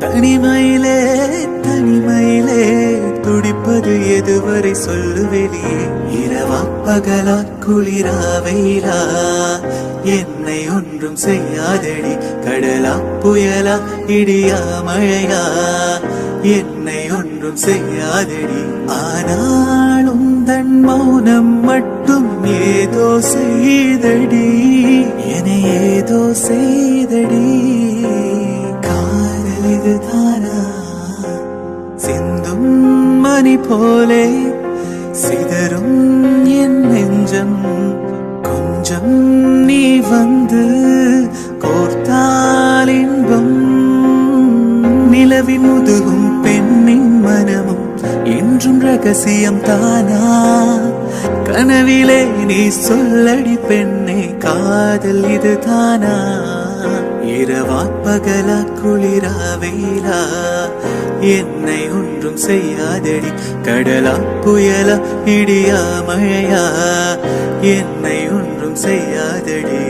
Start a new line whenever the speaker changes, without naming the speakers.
தனிமையிலே தனிமையிலே துடிப்பது எதுவரை சொல்லு வெளியே இரவா பகலா குளிரா வெயிலா என்னை ஒன்றும் செய்யாதடி. கடலா புயலா இடியா மழையா என்னை ஒன்றும் செய்யாதடி. ஆனாலும் தன் மௌனம் மட்டும் ஏதோ செய்தடி. என ஏதோ செய்தடி. இதுதானா சிந்தும் மணி போலே சிதறும் என் நெஞ்சம். கொஞ்சம் நீ வந்து கோர்த்தால் இன்பம். நிலவின் முதுகும் பெண்ணின் மனமும் என்றும் ரகசியம் தானா? கனவிலே நீ சொல்லடி பெண்ணே காதல் இது தானா? இரவா பகலா குளிரா வெயிலா என்னை ஒன்றும் செய்யாதடி கடலா புயலா இடியா மழையா? என்னை ஒன்றும் செய்யாதடி.